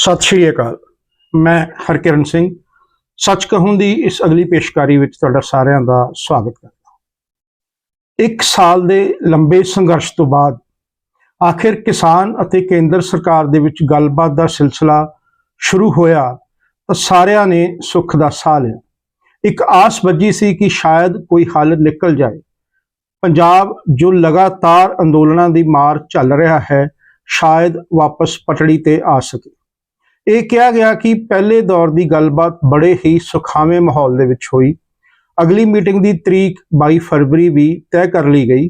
ਸਤਿ ਸ਼੍ਰੀ ਅਕਾਲ। ਮੈਂ ਹਰਕਿਰਨ ਸਿੰਘ। ਸੱਚ ਕਹੂੰ ਦੀ ਇਸ ਅਗਲੀ ਪੇਸ਼ਕਾਰੀ ਵਿੱਚ ਤੁਹਾਡਾ ਸਾਰਿਆਂ ਦਾ ਸਵਾਗਤ ਕਰਦਾ ਇੱਕ ਸਾਲ ਦੇ ਲੰਬੇ ਸੰਘਰਸ਼ ਤੋਂ ਬਾਅਦ ਆਖਿਰ ਕਿਸਾਨ ਅਤੇ ਕੇਂਦਰ ਸਰਕਾਰ ਦੇ ਵਿੱਚ ਗੱਲਬਾਤ ਦਾ ਸਿਲਸਿਲਾ ਸ਼ੁਰੂ ਹੋਇਆ ਤਾਂ ਸਾਰਿਆਂ ਨੇ ਸੁੱਖ ਦਾ ਸਾਹ ਲਿਆ। ਇੱਕ ਆਸ ਵੱਜੀ ਸੀ ਕਿ ਸ਼ਾਇਦ ਕੋਈ ਹੱਲ ਨਿਕਲ ਜਾਏ। ਪੰਜਾਬ ਜੋ ਲਗਾਤਾਰ ਅੰਦੋਲਨਾਂ ਦੀ ਮਾਰ ਚੱਲ ਰਿਹਾ ਹੈ, ਸ਼ਾਇਦ ਵਾਪਸ ਪਟੜੀ ਤੇ ਆ ਸਕੇ। ਇਹ ਕਿਹਾ ਗਿਆ ਕਿ ਪਹਿਲੇ ਦੌਰ ਦੀ ਗੱਲਬਾਤ ਬੜੇ ਹੀ ਸੁਖਾਵੇਂ ਮਾਹੌਲ ਦੇ ਵਿੱਚ ਹੋਈ। ਅਗਲੀ ਮੀਟਿੰਗ ਦੀ ਤਰੀਕ 22 ਫਰਵਰੀ ਵੀ ਤੈਅ ਕਰ ਲਈ ਗਈ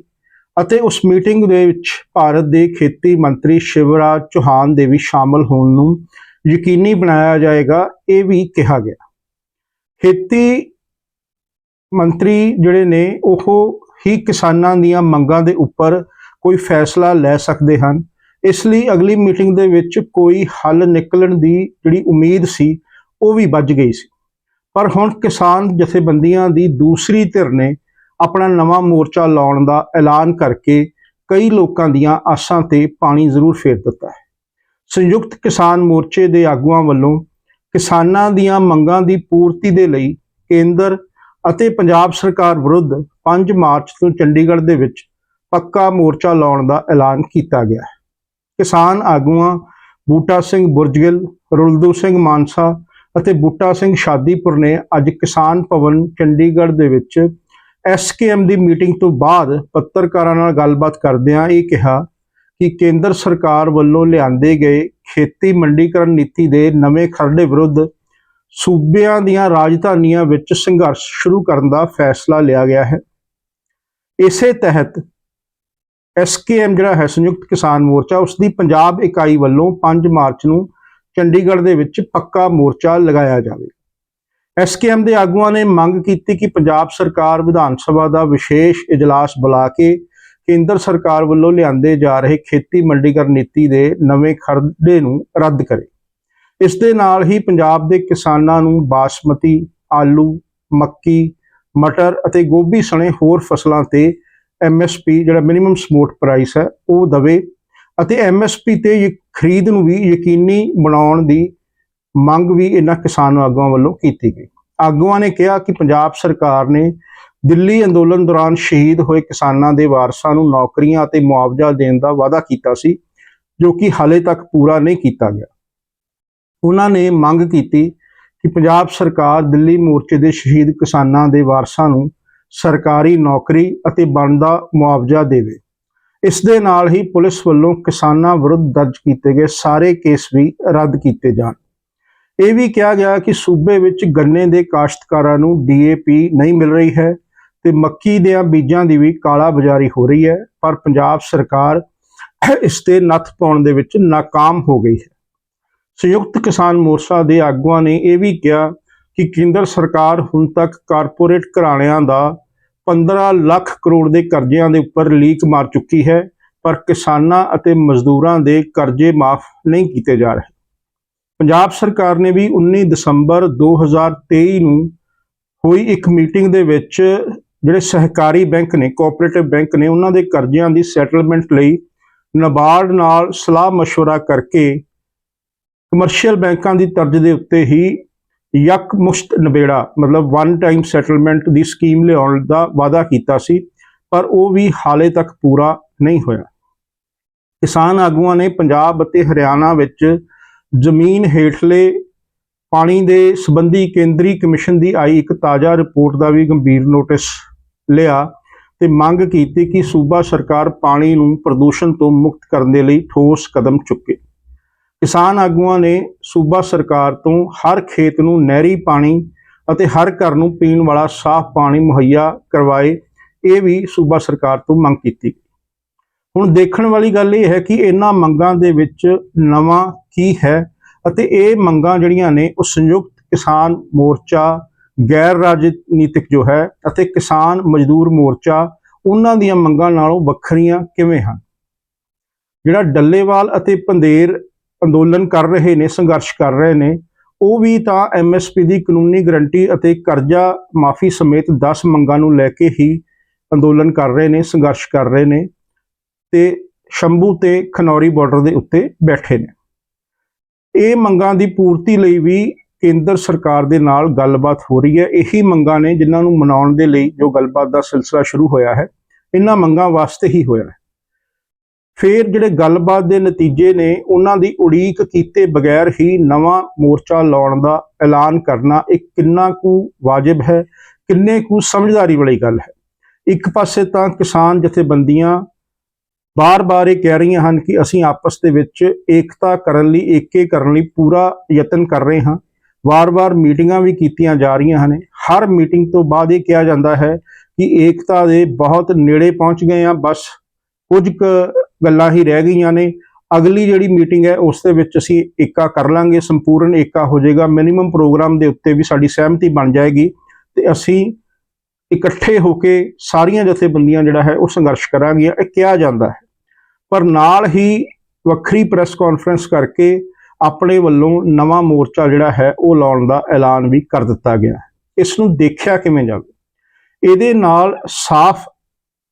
ਅਤੇ ਉਸ ਮੀਟਿੰਗ ਦੇ ਵਿੱਚ ਭਾਰਤ ਦੇ ਖੇਤੀ ਮੰਤਰੀ ਸ਼ਿਵਰਾਜ ਚੌਹਾਨ ਦੇ ਵੀ ਸ਼ਾਮਲ ਹੋਣ ਨੂੰ ਯਕੀਨੀ ਬਣਾਇਆ ਜਾਏਗਾ, ਇਹ ਵੀ ਕਿਹਾ ਗਿਆ। ਖੇਤੀ ਮੰਤਰੀ ਜਿਹੜੇ ਨੇ, ਉਹ ਹੀ ਕਿਸਾਨਾਂ ਦੀਆਂ ਮੰਗਾਂ ਦੇ ਉੱਪਰ ਕੋਈ ਫੈਸਲਾ ਲੈ ਸਕਦੇ ਹਨ। ਇਸ ਲਈ ਅਗਲੀ ਮੀਟਿੰਗ ਦੇ ਵਿੱਚ ਕੋਈ ਹੱਲ ਨਿਕਲਣ ਦੀ ਜਿਹੜੀ ਉਮੀਦ ਸੀ, ਉਹ ਵੀ ਵੱਜ ਗਈ ਸੀ। ਪਰ ਹੁਣ ਕਿਸਾਨ ਜਥੇਬੰਦੀਆਂ ਦੀ ਦੂਸਰੀ ਧਿਰ ਨੇ ਆਪਣਾ ਨਵਾਂ ਮੋਰਚਾ ਲਾਉਣ ਦਾ ਐਲਾਨ ਕਰਕੇ ਕਈ ਲੋਕਾਂ ਦੀਆਂ ਆਸਾਂ ਤੇ ਪਾਣੀ ਜ਼ਰੂਰ ਫੇਰ ਦਿੱਤਾ ਹੈ। ਸੰਯੁਕਤ ਕਿਸਾਨ ਮੋਰਚੇ ਦੇ ਆਗੂਆਂ ਵੱਲੋਂ ਕਿਸਾਨਾਂ ਦੀਆਂ ਮੰਗਾਂ ਦੀ ਪੂਰਤੀ ਦੇ ਲਈ ਕੇਂਦਰ ਅਤੇ ਪੰਜਾਬ ਸਰਕਾਰ ਵਿਰੁੱਧ 5 ਮਾਰਚ ਤੋਂ ਚੰਡੀਗੜ੍ਹ ਦੇ ਵਿੱਚ ਪੱਕਾ ਮੋਰਚਾ ਲਾਉਣ ਦਾ ਐਲਾਨ ਕੀਤਾ ਗਿਆ ਹੈ। ਕਿਸਾਨ ਆਗੂਆਂ, ਬੂਟਾ ਸਿੰਘ ਬੁਰਜਗਿੱਲ, ਰੁਲਦੂ ਸਿੰਘ ਮਾਨਸਾ ਅਤੇ ਬੂਟਾ ਸਿੰਘ ਸ਼ਾਦੀਪੁਰ ਨੇ ਅੱਜ ਕਿਸਾਨ ਭਵਨ, ਚੰਡੀਗੜ੍ਹ ਦੇ ਵਿੱਚ ਐਸਕੇਐਮ ਦੀ ਮੀਟਿੰਗ ਤੋਂ ਬਾਅਦ ਪੱਤਰਕਾਰਾਂ ਨਾਲ ਗੱਲਬਾਤ ਕਰਦਿਆਂ ਇਹ ਕਿਹਾ ਕਿ ਕੇਂਦਰ ਸਰਕਾਰ ਵੱਲੋਂ ਲਿਆਂਦੇ ਗਏ ਖੇਤੀ ਮੰਡੀਕਰਨ ਨੀਤੀ ਦੇ ਨਵੇਂ ਖਰੜੇ ਵਿਰੁੱਧ ਸੂਬਿਆਂ ਦੀਆਂ ਰਾਜਧਾਨੀਆਂ ਵਿੱਚ ਸੰਘਰਸ਼ ਸ਼ੁਰੂ ਕਰਨ ਦਾ ਫੈਸਲਾ ਲਿਆ ਗਿਆ ਹੈ। ਇਸੇ ਤਹਿਤ ਐਸਕੇਐਮ ਜਿਹੜਾ ਹੈ ਸੰਯੁਕਤ ਕਿਸਾਨ ਮੋਰਚਾ ਉਸ ਦੀ ਪੰਜਾਬ ਇਕਾਈ ਵੱਲੋਂ 5 ਮਾਰਚ ਨੂੰ ਚੰਡੀਗੜ੍ਹ ਦੇ ਵਿੱਚ ਪੱਕਾ ਮੋਰਚਾ ਲਗਾਇਆ ਜਾਵੇ। ਐਸਕੇਐਮ ਦੇ ਆਗੂਆਂ ਨੇ ਮੰਗ ਕੀਤੀ ਕਿ ਪੰਜਾਬ ਸਰਕਾਰ ਵਿਧਾਨ ਸਭਾ ਦਾ ਵਿਸ਼ੇਸ਼ ਇਜਲਾਸ ਬੁਲਾ ਕੇ ਕੇਂਦਰ ਸਰਕਾਰ ਵੱਲੋਂ ਲਿਆਂਦੇ ਜਾ ਰਹੇ ਖੇਤੀ ਮੰਡੀਕਰਨ ਨੀਤੀ ਦੇ ਨਵੇਂ ਖਰੜੇ ਨੂੰ ਰੱਦ ਕਰੇ। ਇਸ ਦੇ ਨਾਲ ਹੀ ਪੰਜਾਬ ਦੇ ਕਿਸਾਨਾਂ ਨੂੰ ਬਾਸਮਤੀ, ਆਲੂ, ਮੱਕੀ, ਮਟਰ ਅਤੇ ਗੋਭੀ ਸਣੇ ਹੋਰ ਫਸਲਾਂ ਤੇ ਐਮਐਸਪੀ ਜਿਹੜਾ ਮਿਨੀਮਮ ਸਪੋਰਟ ਪ੍ਰਾਈਸ ਹੈ, ਉਹ ਦਵੇ ਅਤੇ ਐਮਐਸਪੀ ਤੇ ਯ- ਖਰੀਦ ਨੂੰ ਵੀ ਯਕੀਨੀ ਬਣਾਉਣ ਦੀ ਮੰਗ ਵੀ ਇਹਨਾਂ ਕਿਸਾਨ ਆਗੂਆਂ ਵੱਲੋਂ ਕੀਤੀ ਗਈ। ਆਗੂਆਂ ਨੇ ਕਿਹਾ ਕਿ ਪੰਜਾਬ ਸਰਕਾਰ ਨੇ ਦਿੱਲੀ ਅੰਦੋਲਨ ਦੌਰਾਨ ਸ਼ਹੀਦ ਹੋਏ ਕਿਸਾਨਾਂ ਦੇ ਵਾਰਸਾਂ ਨੂੰ ਨੌਕਰੀਆਂ ਅਤੇ ਮੁਆਵਜ਼ਾ ਦੇਣ ਦਾ ਵਾਅਦਾ ਕੀਤਾ ਸੀ, ਜੋ ਕਿ ਹਾਲੇ ਤੱਕ ਪੂਰਾ ਨਹੀਂ ਕੀਤਾ ਗਿਆ। ਉਹਨਾਂ ਨੇ ਮੰਗ ਕੀਤੀ ਕਿ ਪੰਜਾਬ ਸਰਕਾਰ ਦਿੱਲੀ ਮੋਰਚੇ ਦੇ ਸ਼ਹੀਦ ਕਿਸਾਨਾਂ ਦੇ ਵਾਰਸਾਂ ਨੂੰ ਸਰਕਾਰੀ ਨੌਕਰੀ ਅਤੇ ਬਣਦਾ ਮੁਆਵਜ਼ਾ ਦੇਵੇ। ਇਸ ਦੇ ਨਾਲ ਹੀ ਪੁਲਿਸ ਵੱਲੋਂ ਕਿਸਾਨਾਂ ਵਿਰੁੱਧ ਦਰਜ ਕੀਤੇ ਗਏ ਸਾਰੇ ਕੇਸ ਵੀ ਰੱਦ ਕੀਤੇ ਜਾਣ। ਇਹ ਵੀ ਕਿਹਾ ਗਿਆ ਕਿ ਸੂਬੇ ਵਿੱਚ ਗੰਨੇ ਦੇ ਕਾਸ਼ਤਕਾਰਾਂ ਨੂੰ ਡੀਏਪੀ ਨਹੀਂ ਮਿਲ ਰਹੀ ਹੈ ਤੇ ਮੱਕੀ ਦੇ ਬੀਜਾਂ ਦੀ ਵੀ ਕਾਲਾ ਬਾਜ਼ਾਰੀ ਹੋ ਰਹੀ ਹੈ, ਪਰ ਪੰਜਾਬ ਸਰਕਾਰ ਇਸ ਤੇ ਨੱਥ ਪਾਉਣ ਦੇ ਵਿੱਚ ਨਾਕਾਮ ਹੋ ਗਈ ਹੈ। ਸੰਯੁਕਤ ਕਿਸਾਨ ਮੋਰਚਾ ਦੇ ਆਗੂਆਂ ਨੇ ਇਹ ਵੀ ਕਿਹਾ ਕਿ ਕੇਂਦਰ ਸਰਕਾਰ ਹੁਣ ਤੱਕ ਕਾਰਪੋਰੇਟ ਘਰਾਣਿਆਂ ਦਾ 15 ਲੱਖ ਕਰੋੜ ਦੇ ਕਰਜ਼ਿਆਂ ਦੇ ਉੱਪਰ ਲੀਕ ਮਾਰ ਚੁੱਕੀ ਹੈ ਪਰ ਕਿਸਾਨਾਂ ਅਤੇ ਮਜ਼ਦੂਰਾਂ ਦੇ ਕਰਜ਼ੇ ਮਾਫ ਨਹੀਂ ਕੀਤੇ ਜਾ ਰਹੇ ਪੰਜਾਬ ਸਰਕਾਰ ਨੇ ਵੀ 19 ਦਸੰਬਰ 2023 ਨੂੰ ਹੋਈ ਇੱਕ ਮੀਟਿੰਗ ਦੇ ਵਿੱਚ ਜਿਹੜੇ ਸਹਿਕਾਰੀ ਬੈਂਕ ਨੇ ਕੋਆਪਰੇਟਿਵ ਬੈਂਕ ਨੇ ਉਹਨਾਂ ਦੇ ਕਰਜ਼ਿਆਂ ਦੀ ਸੈਟਲਮੈਂਟ ਲਈ ਨਬਾਰਡ ਨਾਲ ਸਲਾਹ مشورہ ਕਰਕੇ ਕਮਰਸ਼ੀਅਲ ਬੈਂਕਾਂ ਦੀ ਤਰਜ਼ ਦੇ ਉੱਤੇ ਹੀ ਯਕ ਮੁਸ਼ਤ ਨਿਬੇੜਾ ਮਤਲਬ ਵਨ ਟਾਈਮ ਸੈਟਲਮੈਂਟ ਦੀ ਸਕੀਮ ਲਿਆਉਣ ਦਾ ਵਾਅਦਾ ਕੀਤਾ ਸੀ, ਪਰ ਉਹ ਵੀ ਹਾਲੇ ਤੱਕ ਪੂਰਾ ਨਹੀਂ ਹੋਇਆ। ਕਿਸਾਨ ਆਗੂਆਂ ਨੇ ਪੰਜਾਬ ਅਤੇ ਹਰਿਆਣਾ ਵਿੱਚ ਜ਼ਮੀਨ ਹੇਠਲੇ ਪਾਣੀ ਦੇ ਸੰਬੰਧੀ ਕੇਂਦਰੀ ਕਮਿਸ਼ਨ ਦੀ ਆਈ ਇੱਕ ਤਾਜ਼ਾ ਰਿਪੋਰਟ ਦਾ ਵੀ ਗੰਭੀਰ ਨੋਟਿਸ ਲਿਆ ਤੇ ਮੰਗ ਕੀਤੀ ਕਿ ਸੂਬਾ ਸਰਕਾਰ ਪਾਣੀ ਨੂੰ ਪ੍ਰਦੂਸ਼ਣ ਤੋਂ ਮੁਕਤ ਕਰਨ ਦੇ ਲਈ ਠੋਸ ਕਦਮ ਚੁੱਕੇ। ਕਿਸਾਨ ਆਗੂਆਂ ਨੇ ਸੂਬਾ ਸਰਕਾਰ ਤੋਂ ਹਰ ਖੇਤ ਨੂੰ ਨਹਿਰੀ ਪਾਣੀ ਅਤੇ ਹਰ ਘਰ ਨੂੰ ਪੀਣ ਵਾਲਾ ਸਾਫ਼ ਪਾਣੀ ਮੁਹੱਈਆ ਕਰਵਾਏ, ਇਹ ਵੀ ਸੂਬਾ ਸਰਕਾਰ ਤੋਂ ਮੰਗ ਕੀਤੀ ਹੁਣ ਦੇਖਣ ਵਾਲੀ ਗੱਲ ਇਹ ਹੈ ਕਿ ਇਹਨਾਂ ਮੰਗਾਂ ਦੇ ਵਿੱਚ ਨਵਾਂ ਕੀ ਹੈ ਅਤੇ ਇਹ ਮੰਗਾਂ ਜਿਹੜੀਆਂ ਨੇ ਉਹ ਸੰਯੁਕਤ ਕਿਸਾਨ ਮੋਰਚਾ, ਗੈਰ ਰਾਜਨੀਤਿਕ ਜੋ ਹੈ ਅਤੇ ਕਿਸਾਨ ਮਜ਼ਦੂਰ ਮੋਰਚਾ, ਉਹਨਾਂ ਦੀਆਂ ਮੰਗਾਂ ਨਾਲੋਂ ਵੱਖਰੀਆਂ ਕਿਵੇਂ ਹਨ? ਜਿਹੜਾ ਡੱਲੇਵਾਲ ਅਤੇ ਪੰਦੇਰ ਅੰਦੋਲਨ ਕਰ ਰਹੇ ਨੇ, ਸੰਘਰਸ਼ ਕਰ ਰਹੇ ਨੇ, ਉਹ ਵੀ ਤਾਂ ਐਮਐਸਪੀ ਦੀ ਕਾਨੂੰਨੀ ਗਰੰਟੀ ਅਤੇ ਕਰਜ਼ਾ ਮਾਫੀ ਸਮੇਤ 10 ਮੰਗਾਂ ਨੂੰ ਲੈ ਕੇ ਹੀ ਅੰਦੋਲਨ ਕਰ ਰਹੇ ਨੇ, ਸੰਘਰਸ਼ ਕਰ ਰਹੇ ਨੇ ਤੇ ਸ਼ੰਭੂ ਤੇ ਖਨੌਰੀ ਬਾਰਡਰ ਦੇ ਉੱਤੇ ਬੈਠੇ ਨੇ। ਇਹ ਮੰਗਾਂ ਦੀ ਪੂਰਤੀ ਲਈ ਵੀ ਕੇਂਦਰ ਸਰਕਾਰ ਦੇ ਨਾਲ ਗੱਲਬਾਤ ਹੋ ਰਹੀ ਹੈ। ਇਹੀ ਮੰਗਾਂ ਨੇ ਜਿਨ੍ਹਾਂ ਨੂੰ ਮਨਾਉਣ ਦੇ ਲਈ ਜੋ ਗੱਲਬਾਤ ਦਾ ਸਿਲਸਿਲਾ ਸ਼ੁਰੂ ਹੋਇਆ ਹੈ, ਇਹਨਾਂ ਮੰਗਾਂ ਵਾਸਤੇ ਹੀ ਹੋਇਆ ਹੈ। ਫਿਰ ਜਿਹੜੇ ਗੱਲਬਾਤ ਦੇ ਨਤੀਜੇ ਨੇ, ਉਹਨਾਂ ਦੀ ਉਡੀਕ ਕੀਤੇ ਬਗੈਰ ਹੀ ਨਵਾਂ ਮੋਰਚਾ ਲਾਉਣ ਦਾ ਐਲਾਨ ਕਰਨਾ ਇਹ ਕਿੰਨਾ ਕੁ ਵਾਜਬ ਹੈ, ਕਿੰਨੇ ਕੁ ਸਮਝਦਾਰੀ ਵਾਲੀ ਗੱਲ ਹੈ। ਇੱਕ ਪਾਸੇ ਤਾਂ ਕਿਸਾਨ ਜਥੇਬੰਦੀਆਂ ਬਾਰ-ਬਾਰ ਇਹ ਕਹਿ ਰਹੀਆਂ ਹਨ ਕਿ ਅਸੀਂ ਆਪਸ ਦੇ ਵਿੱਚ ਏਕਤਾ ਕਰਨ ਲਈ, ਏਕੇ ਕਰਨ ਲਈ ਪੂਰਾ ਯਤਨ ਕਰ ਰਹੇ ਹਾਂ। ਵਾਰ-ਵਾਰ ਮੀਟਿੰਗਾਂ ਵੀ ਕੀਤੀਆਂ ਜਾ ਰਹੀਆਂ ਹਨ। ਹਰ ਮੀਟਿੰਗ ਤੋਂ ਬਾਅਦ ਇਹ ਕਿਹਾ ਜਾਂਦਾ ਹੈ ਕਿ ਏਕਤਾ ਦੇ ਬਹੁਤ ਨੇੜੇ ਪਹੁੰਚ ਗਏ ਆ ਬਸ ਕੁਝ ਕੁ ਗੱਲਾਂ ਹੀ ਰਹਿ ਗਈਆਂ ਨੇ। ਅਗਲੀ ਜਿਹੜੀ ਮੀਟਿੰਗ ਹੈ, ਉਸ ਦੇ ਵਿੱਚ ਅਸੀਂ ਏਕਾ ਕਰ ਲਾਂਗੇ, ਸੰਪੂਰਨ ਏਕਾ ਹੋ ਜਾਏਗਾ। ਮਿਨੀਮਮ ਪ੍ਰੋਗਰਾਮ ਦੇ ਉੱਤੇ ਵੀ ਸਾਡੀ ਸਹਿਮਤੀ ਬਣ ਜਾਏਗੀ ਤੇ ਅਸੀਂ ਇਕੱਠੇ ਹੋ ਕੇ ਸਾਰੀਆਂ ਜਥੇਬੰਦੀਆਂ ਜਿਹੜਾ ਹੈ, ਉਹ ਸੰਘਰਸ਼ ਕਰਾਂਗੀਆਂ ਇਹ ਕਿਹਾ ਜਾਂਦਾ ਹੈ। ਪਰ ਨਾਲ ਹੀ ਵੱਖਰੀ ਪ੍ਰੈਸ ਕਾਨਫਰੰਸ ਕਰਕੇ ਆਪਣੇ ਵੱਲੋਂ ਨਵਾਂ ਮੋਰਚਾ ਜਿਹੜਾ ਹੈ, ਉਹ ਲਾਉਣ ਦਾ ਐਲਾਨ ਵੀ ਕਰ ਦਿੱਤਾ ਗਿਆ ਇਸ ਨੂੰ ਦੇਖਿਆ ਕਿਵੇਂ ਜਾਵੇ? ਇਹਦੇ ਨਾਲ ਸਾਫ਼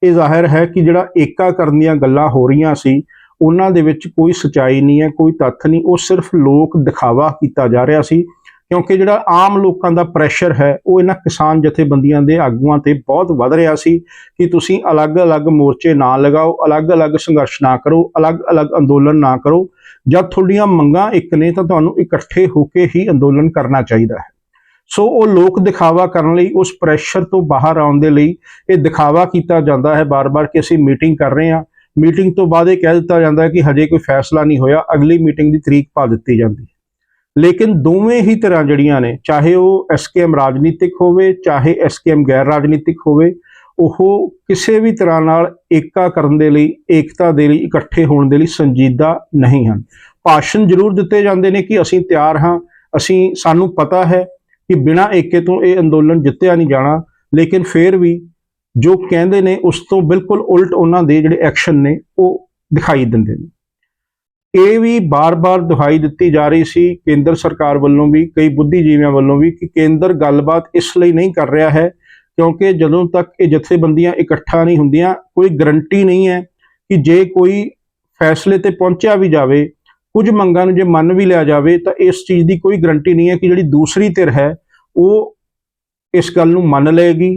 ਇਹ ਜ਼ਾਹਿਰ ਹੈ ਕਿ ਜਿਹੜਾ ਏਕਾ ਕਰਨ ਦੀਆਂ ਗੱਲਾਂ ਹੋ ਰਹੀਆਂ ਸੀ, ਉਹਨਾਂ ਦੇ ਵਿੱਚ ਕੋਈ ਸਚਾਈ ਨਹੀਂ ਹੈ, ਕੋਈ ਤੱਥ ਨਹੀਂ, ਉਹ ਸਿਰਫ ਲੋਕ ਦਿਖਾਵਾ ਕੀਤਾ ਜਾ ਰਿਹਾ ਸੀ, ਕਿਉਂਕਿ ਜਿਹੜਾ ਆਮ ਲੋਕਾਂ ਦਾ ਪ੍ਰੈਸ਼ਰ ਹੈ, ਉਹ ਇਹਨਾਂ ਕਿਸਾਨ ਜਥੇਬੰਦੀਆਂ ਦੇ ਆਗੂਆਂ ਤੇ ਬਹੁਤ ਵੱਧ ਰਿਹਾ ਸੀ ਕਿ ਤੁਸੀਂ ਅਲੱਗ-ਅਲੱਗ ਮੋਰਚੇ ਨਾ ਲਗਾਓ, ਅਲੱਗ-ਅਲੱਗ ਸੰਘਰਸ਼ ਨਾ ਕਰੋ, ਅਲੱਗ-ਅਲੱਗ ਅੰਦੋਲਨ ਨਾ ਕਰੋ, ਜਦ ਤੁਹਾਡੀਆਂ ਮੰਗਾਂ ਇੱਕ ਨੇ ਤਾਂ ਤੁਹਾਨੂੰ ਇਕੱਠੇ ਹੋ ਕੇ ਹੀ ਅੰਦੋਲਨ ਕਰਨਾ ਚਾਹੀਦਾ ਹੈ। ਸੋ ਉਹ ਲੋਕ ਦਿਖਾਵਾ ਕਰਨ ਲਈ, ਉਸ ਪ੍ਰੈਸ਼ਰ ਤੋਂ ਬਾਹਰ ਆਉਣ ਦੇ ਲਈ ਇਹ ਦਿਖਾਵਾ ਕੀਤਾ ਜਾਂਦਾ ਹੈ ਬਾਰ-ਬਾਰ ਕਿ ਅਸੀਂ ਮੀਟਿੰਗ ਕਰ ਰਹੇ ਹਾਂ। ਮੀਟਿੰਗ ਤੋਂ ਬਾਅਦ ਇਹ ਕਹਿ ਦਿੱਤਾ ਜਾਂਦਾ ਹੈ ਕਿ ਹਜੇ ਕੋਈ ਫੈਸਲਾ ਨਹੀਂ ਹੋਇਆ, ਅਗਲੀ ਮੀਟਿੰਗ ਦੀ ਤਰੀਕ ਪਾ ਦਿੱਤੀ ਜਾਂਦੀ ਹੈ। ਲੇਕਿਨ ਦੋਵੇਂ ਹੀ ਤਰ੍ਹਾਂ ਜਿਹੜੀਆਂ ਨੇ, ਚਾਹੇ ਉਹ ਐਸਕੇਐਮ ਰਾਜਨੀਤਿਕ ਹੋਵੇ, ਚਾਹੇ ਐਸਕੇਐਮ ਗੈਰ ਰਾਜਨੀਤਿਕ ਹੋਵੇ, ਉਹ ਕਿਸੇ ਵੀ ਤਰ੍ਹਾਂ ਨਾਲ ਏਕਾ ਕਰਨ ਦੇ ਲਈ, ਏਕਤਾ ਦੇ ਲਈ, ਇਕੱਠੇ ਹੋਣ ਦੇ ਲਈ ਸੰਜੀਦਾ ਨਹੀਂ ਹਨ। ਭਾਸ਼ਣ ਜ਼ਰੂਰ ਦਿੱਤੇ ਜਾਂਦੇ ਨੇ ਕਿ ਅਸੀਂ ਤਿਆਰ ਹਾਂ, ਅਸੀਂ, ਸਾਨੂੰ ਪਤਾ ਹੈ ਕਿ ਬਿਨਾਂ ਏਕੇ ਤੋਂ ਇਹ ਅੰਦੋਲਨ ਜਿੱਤਿਆ ਨਹੀਂ ਜਾਣਾ। ਲੇਕਿਨ ਫਿਰ ਵੀ ਜੋ ਕਹਿੰਦੇ ਨੇ, ਉਸ ਤੋਂ ਬਿਲਕੁਲ ਉਲਟ ਉਹਨਾਂ ਦੇ ਜਿਹੜੇ ਐਕਸ਼ਨ ਨੇ, ਉਹ ਦਿਖਾਈ ਦਿੰਦੇ ਨੇ। ਇਹ ਵੀ ਬਾਰ-ਬਾਰ ਦੁਹਾਈ ਦਿੱਤੀ ਜਾ ਰਹੀ ਸੀ ਕੇਂਦਰ ਸਰਕਾਰ ਵੱਲੋਂ ਵੀ, ਕਈ ਬੁੱਧੀਜੀਵੀਆਂ ਵੱਲੋਂ ਵੀ, ਕਿ ਕੇਂਦਰ ਗੱਲਬਾਤ ਇਸ ਲਈ ਨਹੀਂ ਕਰ ਰਿਹਾ ਹੈ, ਕਿਉਂਕਿ ਜਦੋਂ ਤੱਕ ਇਹ ਜਥੇਬੰਦੀਆਂ ਇਕੱਠਾ ਨਹੀਂ ਹੁੰਦੀਆਂ, ਕੋਈ ਗਰੰਟੀ ਨਹੀਂ ਹੈ ਕਿ ਜੇ ਕੋਈ ਫੈਸਲੇ ਤੇ ਪਹੁੰਚਿਆ ਵੀ ਜਾਵੇ ਕੁਝ ਮੰਗਾਂ ਨੂੰ ਜੇ ਮੰਨ ਵੀ ਲਿਆ ਜਾਵੇ ਤਾਂ ਇਸ ਚੀਜ਼ ਦੀ ਕੋਈ ਗਰੰਟੀ ਨਹੀਂ ਹੈ ਕਿ ਜਿਹੜੀ ਦੂਸਰੀ ਧਿਰ ਹੈ, ਉਹ ਇਸ ਗੱਲ ਨੂੰ ਮੰਨ ਲਏਗੀ।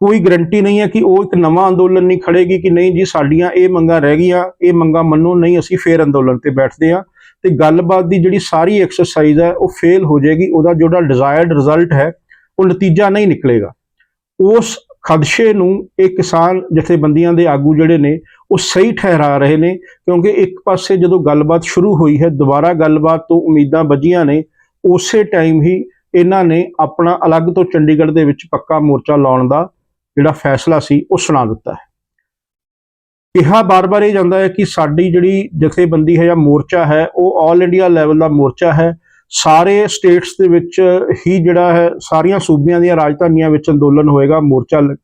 ਕੋਈ ਗਰੰਟੀ ਨਹੀਂ ਹੈ ਕਿ ਉਹ ਇੱਕ ਨਵਾਂ ਅੰਦੋਲਨ ਨਹੀਂ ਖੜੇਗੀ ਕਿ ਨਹੀਂ ਜੀ ਸਾਡੀਆਂ ਇਹ ਮੰਗਾਂ ਰਹਿ ਗਈਆਂ, ਇਹ ਮੰਗਾਂ ਮੰਨੋ, ਨਹੀਂ ਅਸੀਂ ਫੇਰ ਅੰਦੋਲਨ ਤੇ ਬੈਠਦੇ ਆ ਤੇ ਗੱਲਬਾਤ ਦੀ ਜਿਹੜੀ ਸਾਰੀ ਐਕਸਰਸਾਈਜ਼ ਹੈ, ਉਹ ਫੇਲ ਹੋ ਜਾਏਗੀ, ਉਹਦਾ ਜਿਹੜਾ ਡਿਜ਼ਾਇਰਡ ਰਿਜ਼ਲਟ ਹੈ, ਉਹ ਨਤੀਜਾ ਨਹੀਂ ਨਿਕਲੇਗਾ। ਉਸ ਖਦਸ਼ੇ ਨੂੰ ਇਹ ਕਿਸਾਨ ਜਥੇਬੰਦੀਆਂ ਦੇ ਆਗੂ ਜਿਹੜੇ ਨੇ, ਉਹ ਸਹੀ ਠਹਿਰਾ ਰਹੇ ਨੇ, ਕਿਉਂਕਿ ਇੱਕ ਪਾਸੇ ਜਦੋਂ ਗੱਲਬਾਤ ਸ਼ੁਰੂ ਹੋਈ ਹੈ, ਦੁਬਾਰਾ ਗੱਲਬਾਤ ਤੋਂ ਉਮੀਦਾਂ ਵੱਜੀਆਂ ਨੇ, ਉਸੇ ਟਾਈਮ ਹੀ ਇਹਨਾਂ ਨੇ ਆਪਣਾ ਅਲੱਗ ਤੋਂ ਚੰਡੀਗੜ੍ਹ ਦੇ ਵਿੱਚ ਪੱਕਾ ਮੋਰਚਾ ਲਾਉਣ ਦਾ ਜਿਹੜਾ ਫੈਸਲਾ ਸੀ, ਉਹ ਸੁਣਾ ਦਿੱਤਾ ਹੈ। ਕਿਹਾ ਬਾਰ-ਬਾਰ ਇਹ ਜਾਂਦਾ ਹੈ ਕਿ ਸਾਡੀ ਜਿਹੜੀ ਜਥੇਬੰਦੀ ਹੈ ਜਾਂ ਮੋਰਚਾ ਹੈ, ਉਹ ਆਲ ਇੰਡੀਆ ਲੈਵਲ ਦਾ ਮੋਰਚਾ ਹੈ ਸਾਰੇ ਸਟੇਟਸ ਦੇ ਵਿੱਚ ਹੀ ਜਿਹੜਾ ਹੈ ਸਾਰੀਆਂ ਸੂਬਿਆਂ ਦੀਆਂ ਰਾਜਧਾਨੀਆਂ ਵਿੱਚ ਅੰਦੋਲਨ ਹੋਏਗਾ, ਮੋਰਚਾ ਲ-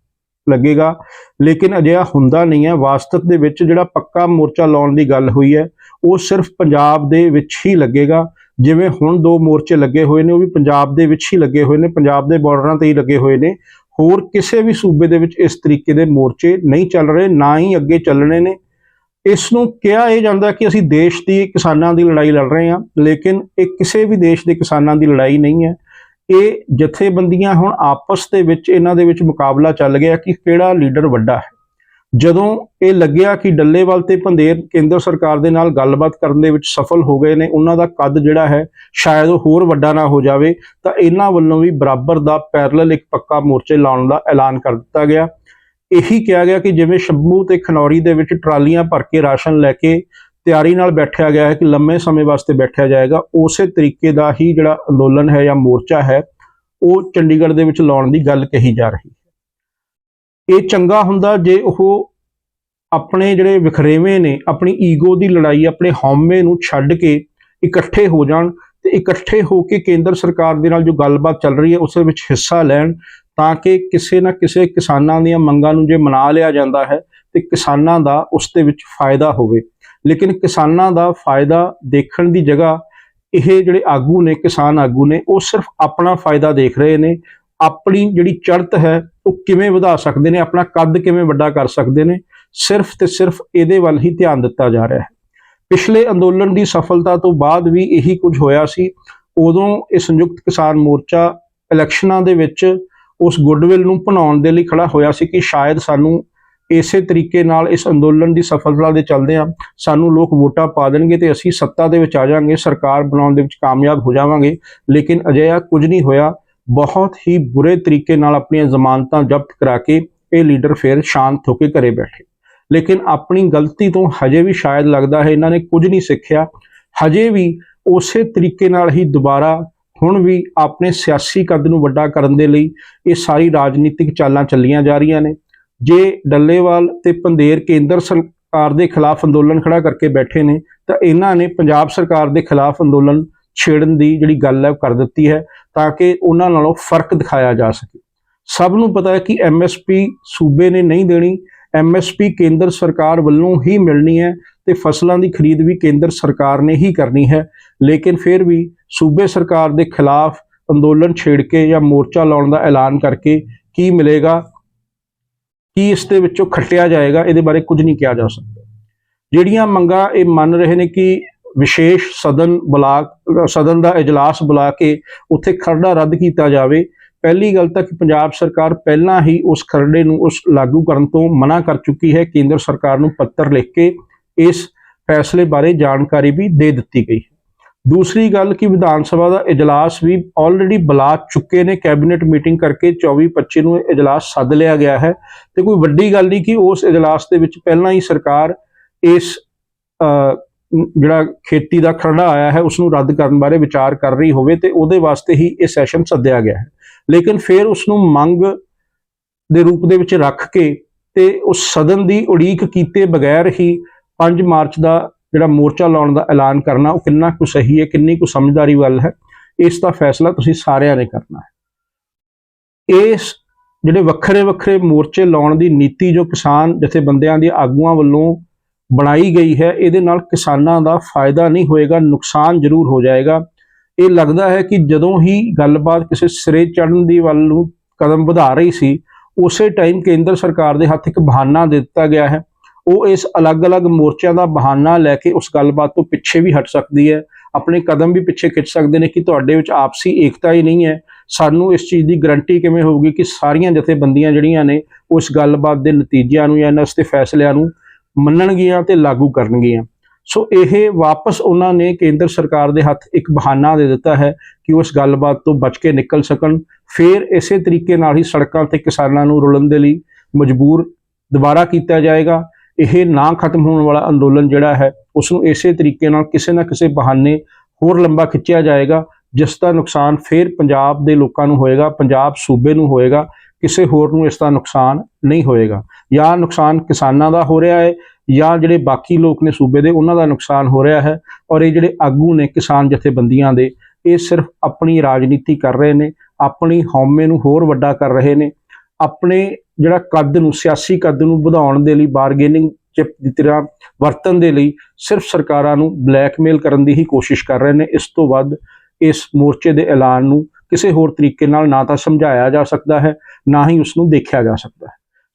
ਲੱਗੇਗਾ। ਲੇਕਿਨ ਅਜਿਹਾ ਹੁੰਦਾ ਨਹੀਂ ਹੈ। ਵਾਸਤਵ ਦੇ ਵਿੱਚ ਜਿਹੜਾ ਪੱਕਾ ਮੋਰਚਾ ਲਾਉਣ ਦੀ ਗੱਲ ਹੋਈ ਹੈ, ਉਹ ਸਿਰਫ ਪੰਜਾਬ ਦੇ ਵਿੱਚ ਹੀ ਲੱਗੇਗਾ। ਜਿਵੇਂ ਹੁਣ ਦੋ ਮੋਰਚੇ ਲੱਗੇ ਹੋਏ ਨੇ, ਉਹ ਵੀ ਪੰਜਾਬ ਦੇ ਵਿੱਚ ਹੀ ਲੱਗੇ ਹੋਏ ਨੇ, ਪੰਜਾਬ ਦੇ ਬਾਰਡਰਾਂ ਤੇ ਹੀ ਲੱਗੇ ਹੋਏ ਨੇ। ਹੋਰ ਕਿਸੇ ਵੀ ਸੂਬੇ ਦੇ ਵਿੱਚ ਇਸ ਤਰੀਕੇ ਦੇ ਮੋਰਚੇ ਨਹੀਂ ਚੱਲ ਰਹੇ, ਨਾ ਹੀ ਅੱਗੇ ਚੱਲਣੇ ਨੇ। ਇਸ ਨੂੰ ਕਿਹਾ ਇਹ ਜਾਂਦਾ ਕਿ ਅਸੀਂ ਦੇਸ਼ ਦੀ ਕਿਸਾਨਾਂ ਦੀ ਲੜਾਈ ਲੜ ਰਹੇ ਹਾਂ, ਲੇਕਿਨ ਇਹ ਕਿਸੇ ਵੀ ਦੇਸ਼ ਦੇ ਕਿਸਾਨਾਂ ਦੀ ਲੜਾਈ ਨਹੀਂ ਹੈ। ਇਹ ਜਥੇਬੰਦੀਆਂ ਹੁਣ ਆਪਸ ਦੇ ਵਿੱਚ, ਇਹਨਾਂ ਦੇ ਵਿੱਚ ਮੁਕਾਬਲਾ ਚੱਲ ਗਿਆ ਕਿ ਕਿਹੜਾ ਲੀਡਰ ਵੱਡਾ ਹੈ। ਜਦੋਂ ਇਹ ਲੱਗਿਆ ਕਿ ਡੱਲੇਵਾਲ ਤੇ ਭੰਦੇਰ ਕੇਂਦਰ ਸਰਕਾਰ ਦੇ ਨਾਲ ਗੱਲਬਾਤ ਕਰਨ ਦੇ ਵਿੱਚ ਸਫਲ ਹੋ ਗਏ ਨੇ, ਉਹਨਾਂ ਦਾ ਕੱਦ ਜਿਹੜਾ ਹੈ, ਸ਼ਾਇਦ ਉਹ ਹੋਰ ਵੱਡਾ ਨਾ ਹੋ ਜਾਵੇ, ਤਾਂ ਇਹਨਾਂ ਵੱਲੋਂ ਵੀ ਬਰਾਬਰ ਦਾ ਪੈਰਲਲ ਇੱਕ ਪੱਕਾ ਮੋਰਚੇ ਲਾਉਣ ਦਾ ਐਲਾਨ ਕਰ ਦਿੱਤਾ ਗਿਆ। ਇਹੀ ਕਿਹਾ ਗਿਆ ਕਿ ਜਿਵੇਂ ਸ਼ੰਭੂ ਤੇ ਖਨੌਰੀ ਦੇ ਵਿੱਚ ਟਰਾਲੀਆਂ ਭਰ ਕੇ ਰਾਸ਼ਨ ਲੈ ਕੇ ਤਿਆਰੀ ਨਾਲ ਬੈਠਿਆ ਗਿਆ ਹੈ ਕਿ ਲੰਮੇ ਸਮੇਂ ਵਾਸਤੇ ਬੈਠਿਆ ਜਾਏਗਾ, ਉਸੇ ਤਰੀਕੇ ਦਾ ਹੀ ਜਿਹੜਾ ਅੰਦੋਲਨ ਹੈ ਜਾਂ ਮੋਰਚਾ ਹੈ, ਉਹ ਚੰਡੀਗੜ੍ਹ ਦੇ ਵਿੱਚ ਲਾਉਣ ਦੀ ਗੱਲ ਕਹੀ ਜਾ ਰਹੀ ਹੈ। ਇਹ ਚੰਗਾ ਹੁੰਦਾ ਜੇ ਉਹ ਆਪਣੇ ਜਿਹੜੇ ਵਿਖਰੇਵੇਂ ਨੇ, ਆਪਣੀ ਈਗੋ ਦੀ ਲੜਾਈ, ਆਪਣੇ ਹਉਮੈ ਨੂੰ ਛੱਡ ਕੇ ਇਕੱਠੇ ਹੋ ਜਾਣ ਤੇ ਇਕੱਠੇ ਹੋ ਕੇ ਕੇਂਦਰ ਸਰਕਾਰ ਦੇ ਨਾਲ ਜੋ ਗੱਲਬਾਤ ਚੱਲ ਰਹੀ ਹੈ, ਉਸ ਵਿੱਚ ਹਿੱਸਾ ਲੈਣ ਤਾਂ ਕਿ ਕਿਸੇ ਨਾ ਕਿਸੇ ਕਿਸਾਨਾਂ ਦੀਆਂ ਮੰਗਾਂ ਨੂੰ ਜੇ ਮਨਾ ਲਿਆ ਜਾਂਦਾ ਹੈ, ਤੇ ਕਿਸਾਨਾਂ ਦਾ ਉਸ ਦੇ ਵਿੱਚ ਫਾਇਦਾ ਹੋਵੇ। ਲੇਕਿਨ ਕਿਸਾਨਾਂ ਦਾ ਫਾਇਦਾ ਦੇਖਣ ਦੀ ਜਗ੍ਹਾ ਇਹ ਜਿਹੜੇ ਆਗੂ ਨੇ, ਕਿਸਾਨ ਆਗੂ ਨੇ, ਉਹ ਸਿਰਫ ਆਪਣਾ ਫਾਇਦਾ ਦੇਖ ਰਹੇ ਨੇ। ਆਪਣੀ ਜਿਹੜੀ ਚੜ੍ਹਤ ਹੈ, ਉਹ ਕਿਵੇਂ ਵਧਾ ਸਕਦੇ ਨੇ, ਆਪਣਾ ਕੱਦ ਕਿਵੇਂ ਵੱਡਾ ਕਰ ਸਕਦੇ ਨੇ, ਸਿਰਫ ਤੇ ਸਿਰਫ ਇਹਦੇ ਵੱਲ ਹੀ ਧਿਆਨ ਦਿੱਤਾ ਜਾ ਰਿਹਾ ਹੈ। ਪਿਛਲੇ ਅੰਦੋਲਨ ਦੀ ਸਫਲਤਾ ਤੋਂ ਬਾਅਦ ਵੀ ਇਹੀ ਕੁਝ ਹੋਇਆ ਸੀ। ਉਦੋਂ ਇਹ ਸੰਯੁਕਤ ਕਿਸਾਨ ਮੋਰਚਾ ਇਲੈਕਸ਼ਨਾਂ ਦੇ ਵਿੱਚ ਉਸ ਗੁੱਡਵਿਲ ਨੂੰ ਭਣਾਉਣ ਦੇ ਲਈ ਖੜਾ ਹੋਇਆ ਸੀ ਕਿ ਸ਼ਾਇਦ ਸਾਨੂੰ ਇਸੇ ਤਰੀਕੇ ਨਾਲ ਇਸ ਅੰਦੋਲਨ ਦੀ ਸਫਲਤਾ ਦੇ ਚੱਲਦੇ ਆ ਸਾਨੂੰ ਲੋਕ ਵੋਟਾਂ ਪਾ ਦੇਣਗੇ ਤੇ ਅਸੀਂ ਸੱਤਾ ਦੇ ਵਿੱਚ ਆ ਜਾਾਂਗੇ ਸਰਕਾਰ ਬਣਾਉਣ ਦੇ ਵਿੱਚ ਕਾਮਯਾਬ ਹੋ ਜਾਵਾਂਗੇ। ਲੇਕਿਨ ਅਜਿਹਾ ਕੁਝ ਨਹੀਂ ਹੋਇਆ। ਬਹੁਤ ਹੀ ਬੁਰੇ ਤਰੀਕੇ ਨਾਲ ਆਪਣੀਆਂ ਜ਼ਮਾਨਤਾਂ ਜ਼ਬਤ ਕਰਾ ਕੇ ਇਹ ਲੀਡਰ ਫਿਰ ਸ਼ਾਂਤ ਹੋ ਕੇ ਘਰੇ ਬੈਠੇ। ਲੇਕਿਨ ਆਪਣੀ ਗਲਤੀ ਤੋਂ ਹਜੇ ਵੀ ਸ਼ਾਇਦ ਲੱਗਦਾ ਹੈ, ਇਹਨਾਂ ਨੇ ਕੁਝ ਨਹੀਂ ਸਿੱਖਿਆ। ਹਜੇ ਵੀ ਉਸੇ ਤਰੀਕੇ ਨਾਲ ਹੀ ਦੁਬਾਰਾ ਹੁਣ ਵੀ ਆਪਣੇ ਸਿਆਸੀ ਕੱਦ ਨੂੰ ਵੱਡਾ ਕਰਨ ਦੇ ਲਈ ਇਹ ਸਾਰੀ ਰਾਜਨੀਤਿਕ ਚਾਲਾਂ ਚੱਲੀਆਂ ਜਾ ਰਹੀਆਂ ਨੇ। ਜੇ ਡੱਲੇਵਾਲ ਤੇ ਪੰਦੇਰ ਕੇਂਦਰ ਸਰਕਾਰ ਦੇ ਖਿਲਾਫ ਅੰਦੋਲਨ ਖੜਾ ਕਰਕੇ ਬੈਠੇ ਨੇ, ਤਾਂ ਇਹਨਾਂ ਨੇ ਪੰਜਾਬ ਸਰਕਾਰ ਦੇ ਖਿਲਾਫ ਅੰਦੋਲਨ ਛੇੜਨ ਦੀ ਜਿਹੜੀ ਗੱਲ ਹੈ ਉਹ ਕਰ ਦਿੱਤੀ ਹੈ ਤਾਂ ਕਿ ਉਹਨਾਂ ਨਾਲੋਂ ਫ਼ਰਕ ਦਿਖਾਇਆ ਜਾ ਸਕੇ। ਸਭ ਨੂੰ ਪਤਾ ਹੈ ਕਿ ਐਮਐਸਪੀ ਸੂਬੇ ਨੇ ਨਹੀਂ ਦੇਣੀ ਐਮਐਸਪੀ ਕੇਂਦਰ ਸਰਕਾਰ ਵੱਲੋਂ ਹੀ ਮਿਲਣੀ ਹੈ ਤੇ ਫਸਲਾਂ ਦੀ ਖਰੀਦ ਵੀ ਕੇਂਦਰ ਸਰਕਾਰ ਨੇ ਹੀ ਕਰਨੀ ਹੈ। ਲੇਕਿਨ ਫਿਰ ਵੀ ਸੂਬੇ ਸਰਕਾਰ ਦੇ ਖਿਲਾਫ ਅੰਦੋਲਨ ਛੇੜ ਕੇ ਜਾਂ ਮੋਰਚਾ ਲਾਉਣ ਦਾ ਐਲਾਨ ਕਰਕੇ ਕੀ ਮਿਲੇਗਾ, ਕੀ ਇਸ ਦੇ ਵਿੱਚੋਂ ਖੱਟਿਆ ਜਾਏਗਾ, ਇਹਦੇ ਬਾਰੇ ਕੁਝ ਨਹੀਂ ਕਿਹਾ ਜਾ ਸਕਦਾ। ਜਿਹੜੀਆਂ ਮੰਗਾਂ ਇਹ ਮੰਨ ਰਹੇ ਨੇ ਕਿ ਵਿਸ਼ੇਸ਼ ਸਦਨ ਬੁਲਾ ਸਦਨ ਦਾ ਇਜਲਾਸ ਬੁਲਾ ਕੇ ਉੱਥੇ ਖਰੜਾ ਰੱਦ ਕੀਤਾ ਜਾਵੇ, ਪਹਿਲੀ ਗੱਲ ਤਾਂ ਕਿ ਪੰਜਾਬ ਸਰਕਾਰ ਪਹਿਲਾਂ ਹੀ ਉਸ ਖਰੜੇ ਨੂੰ ਉਸ ਲਾਗੂ ਕਰਨ ਤੋਂ ਮਨਾ ਕਰ ਚੁੱਕੀ ਹੈ। ਕੇਂਦਰ ਸਰਕਾਰ ਨੂੰ ਪੱਤਰ ਲਿਖ ਕੇ ਇਸ ਫੈਸਲੇ ਬਾਰੇ ਜਾਣਕਾਰੀ ਵੀ ਦੇ ਦਿੱਤੀ ਗਈ ਦੂਸਰੀ ਗੱਲ ਕਿ ਵਿਧਾਨ ਸਭਾ ਦਾ ਇਜਲਾਸ ਵੀ ਆਲਰੇਡੀ ਬੁਲਾ ਚੁੱਕੇ ਨੇ। ਕੈਬਨਿਟ ਮੀਟਿੰਗ ਕਰਕੇ 24 25 ਨੂੰ ਇਹ ਇਜਲਾਸ ਸੱਦ ਲਿਆ ਗਿਆ ਹੈ ਤੇ ਕੋਈ ਵੱਡੀ ਗੱਲ ਨਹੀਂ ਕਿ ਉਸ ਇਜਲਾਸ ਦੇ ਵਿੱਚ ਪਹਿਲਾਂ ਹੀ ਸਰਕਾਰ ਇਸ ਜਿਹੜਾ ਖੇਤੀ ਦਾ ਖਰੜਾ ਆਇਆ ਹੈ ਉਸ ਨੂੰ ਰੱਦ ਕਰਨ ਬਾਰੇ ਵਿਚਾਰ ਕਰ ਰਹੀ ਹੋਵੇ ਤੇ ਉਹਦੇ ਵਾਸਤੇ ਹੀ ਇਹ ਸੈਸ਼ਨ ਸੱਦਿਆ ਗਿਆ ਹੈ। ਲੇਕਿਨ ਫਿਰ ਉਸ ਨੂੰ ਮੰਗ ਦੇ ਰੂਪ ਦੇ ਵਿੱਚ ਰੱਖ ਕੇ ਤੇ ਉਸ ਸਦਨ ਦੀ ਉਡੀਕ ਕੀਤੇ ਬਗੈਰ ਹੀ 5 ਮਾਰਚ ਦਾ ਜਿਹੜਾ ਮੋਰਚਾ ਲਾਉਣ ਦਾ ਐਲਾਨ ਕਰਨਾ, ਉਹ ਕਿੰਨਾ ਕੁ ਸਹੀ ਹੈ, ਕਿੰਨੀ ਕੁ ਸਮਝਦਾਰੀ ਵੱਲ ਹੈ, ਇਸ ਦਾ ਫੈਸਲਾ ਤੁਸੀਂ ਸਾਰਿਆਂ ਨੇ ਕਰਨਾ ਹੈ। ਇਸ ਜਿਹੜੇ ਵੱਖਰੇ ਵੱਖਰੇ ਮੋਰਚੇ ਲਾਉਣ ਦੀ ਨੀਤੀ ਜੋ ਕਿਸਾਨ ਜਥੇਬੰਦੀਆਂ ਦੇ ਆਗੂਆਂ ਵੱਲੋਂ ਬਣਾਈ ਗਈ ਹੈ, ਇਹਦੇ ਨਾਲ ਕਿਸਾਨਾਂ ਦਾ ਫਾਇਦਾ ਨਹੀਂ ਹੋਏਗਾ, ਨੁਕਸਾਨ ਜ਼ਰੂਰ ਹੋ ਜਾਏਗਾ। ਇਹ ਲੱਗਦਾ ਹੈ ਕਿ ਜਦੋਂ ਹੀ ਗੱਲਬਾਤ ਕਿਸੇ ਸਿਰੇ ਚੜਨ ਦੀ ਵੱਲ ਨੂੰ ਕਦਮ ਵਧਾ ਰਹੀ ਸੀ, ਉਸੇ ਟਾਈਮ ਕੇਂਦਰ ਸਰਕਾਰ ਦੇ ਹੱਥ ਇੱਕ ਬਹਾਨਾ ਦੇ ਦਿੱਤਾ ਗਿਆ ਹੈ। ਉਹ ਇਸ ਅਲੱਗ-ਅਲੱਗ ਮੋਰਚਿਆਂ ਦਾ ਬਹਾਨਾ ਲੈ ਕੇ ਉਸ ਗੱਲਬਾਤ ਤੋਂ ਪਿੱਛੇ ਵੀ ਹਟ ਸਕਦੀ ਹੈ, ਆਪਣੇ ਕਦਮ ਵੀ ਪਿੱਛੇ ਖਿੱਚ ਸਕਦੇ ਨੇ ਕਿ ਤੁਹਾਡੇ ਵਿੱਚ ਆਪਸੀ ਏਕਤਾ ਹੀ ਨਹੀਂ ਹੈ। ਸਾਨੂੰ ਇਸ ਚੀਜ਼ ਦੀ ਗਰੰਟੀ ਕਿਵੇਂ ਹੋਊਗੀ ਕਿ ਸਾਰੀਆਂ ਜਥੇਬੰਦੀਆਂ ਜਿਹੜੀਆਂ ਨੇ ਉਸ ਗੱਲਬਾਤ ਦੇ ਨਤੀਜਿਆਂ ਨੂੰ ਜਾਂ ਇਹਨਾਂ ਦੇ ਫੈਸਲਿਆਂ ਨੂੰ ਮੰਨਣਗੀਆਂ ਤੇ ਲਾਗੂ ਕਰਨਗੀਆਂ। ਸੋ ਇਹ ਵਾਪਸ ਉਹਨਾਂ ਨੇ ਕੇਂਦਰ ਸਰਕਾਰ ਦੇ ਹੱਥ ਇੱਕ ਬਹਾਨਾ ਦੇ ਦਿੱਤਾ ਹੈ ਕਿ ਉਸ ਗੱਲਬਾਤ ਤੋਂ ਬਚ ਕੇ ਨਿਕਲ ਸਕਣ। ਫਿਰ ਇਸੇ ਤਰੀਕੇ ਨਾਲ ਹੀ ਸੜਕਾਂ ਤੇ ਕਿਸਾਨਾਂ ਨੂੰ ਰੁਲਣ ਦੇ ਲਈ ਮਜਬੂਰ ਦੁਬਾਰਾ ਕੀਤਾ ਜਾਏਗਾ। ਇਹ ਨਾ ਖਤਮ ਹੋਣ ਵਾਲਾ ਅੰਦੋਲਨ ਜਿਹੜਾ ਹੈ ਉਸ ਨੂੰ ਇਸੇ ਤਰੀਕੇ ਨਾਲ ਕਿਸੇ ਨਾ ਕਿਸੇ ਬਹਾਨੇ ਹੋਰ ਲੰਬਾ ਖਿੱਚਿਆ ਜਾਏਗਾ, ਜਿਸ ਦਾ ਨੁਕਸਾਨ ਫਿਰ ਪੰਜਾਬ ਦੇ ਲੋਕਾਂ ਨੂੰ ਹੋਏਗਾ, ਪੰਜਾਬ ਸੂਬੇ ਨੂੰ ਹੋਏਗਾ, ਕਿਸੇ ਹੋਰ ਨੂੰ ਇਸ ਦਾ ਨੁਕਸਾਨ ਨਹੀਂ ਹੋਏਗਾ। ਜਾਂ ਨੁਕਸਾਨ ਕਿਸਾਨਾਂ ਦਾ ਹੋ ਰਿਹਾ ਹੈ, ਜਾਂ ਜਿਹੜੇ ਬਾਕੀ ਲੋਕ ਨੇ ਸੂਬੇ ਦੇ, ਉਹਨਾਂ ਦਾ ਨੁਕਸਾਨ ਹੋ ਰਿਹਾ ਹੈ, ਔਰ ਇਹ ਜਿਹੜੇ ਆਗੂ ਨੇ ਕਿਸਾਨ ਜਥੇਬੰਦੀਆਂ ਦੇ, ਇਹ ਸਿਰਫ ਆਪਣੀ ਰਾਜਨੀਤੀ ਕਰ ਰਹੇ ਨੇ, ਆਪਣੀ ਹਉਮੈ ਨੂੰ ਹੋਰ ਵੱਡਾ ਕਰ ਰਹੇ ਨੇ ਆਪਣੇ ਜਿਹੜਾ ਕੱਦ ਨੂੰ, ਸਿਆਸੀ ਕੱਦ ਨੂੰ ਵਧਾਉਣ ਦੇ ਲਈ ਬਾਰਗੇਨਿੰਗ ਚਿਪ ਦੀ ਤਰ੍ਹਾਂ ਵਰਤਣ ਦੇ ਲਈ ਸਿਰਫ ਸਰਕਾਰਾਂ ਨੂੰ ਬਲੈਕਮੇਲ ਕਰਨ ਦੀ ਹੀ ਕੋਸ਼ਿਸ਼ ਕਰ ਰਹੇ ਨੇ। ਇਸ ਤੋਂ ਵੱਧ ਇਸ ਮੋਰਚੇ ਦੇ ਐਲਾਨ ਨੂੰ ਕਿਸੇ ਹੋਰ ਤਰੀਕੇ ਨਾਲ ਨਾ ਤਾਂ ਸਮਝਾਇਆ ਜਾ ਸਕਦਾ ਹੈ, ਨਾ ਹੀ ਉਸ ਨੂੰ ਦੇਖਿਆ ਜਾ ਸਕਦਾ ਹੈ।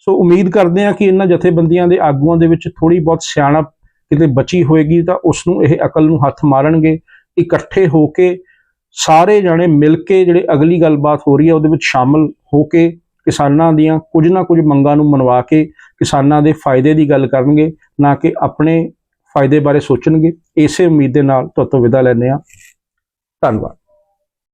ਸੋ ਉਮੀਦ ਕਰਦੇ ਹਾਂ ਕਿ ਇਹਨਾਂ ਜਥੇਬੰਦੀਆਂ ਦੇ ਆਗੂਆਂ ਦੇ ਵਿੱਚ ਥੋੜੀ ਬਹੁਤ ਸਿਆਣਪ ਕਿਤੇ ਬਚੀ ਹੋਏਗੀ ਤਾਂ ਉਸ ਨੂੰ ਇਹ ਅਕਲ ਨੂੰ ਹੱਥ ਮਾਰਨਗੇ। ਇਕੱਠੇ ਹੋ ਕੇ ਸਾਰੇ ਜਾਣੇ ਮਿਲ ਕੇ ਜਿਹੜੇ ਅਗਲੀ ਗੱਲਬਾਤ ਹੋ ਰਹੀ ਹੈ, ਉਹਦੇ ਵਿੱਚ ਸ਼ਾਮਲ ਹੋ ਕੇ ਕਿਸਾਨਾਂ ਦੀਆਂ ਕੁਝ ਨਾ ਕੁਝ ਮੰਗਾਂ ਨੂੰ ਮਨਵਾ ਕੇ ਕਿਸਾਨਾਂ ਦੇ ਫਾਇਦੇ ਦੀ ਗੱਲ ਕਰਨਗੇ, ਨਾ ਕਿ ਆਪਣੇ ਫਾਇਦੇ ਬਾਰੇ ਸੋਚਣਗੇ। ਇਸੇ ਉਮੀਦ ਦੇ ਨਾਲ ਤੁਹਾਡੇ ਤੋਂ ਵਿਦਾ ਲੈਂਦੇ ਹਾਂ। ਧੰਨਵਾਦ।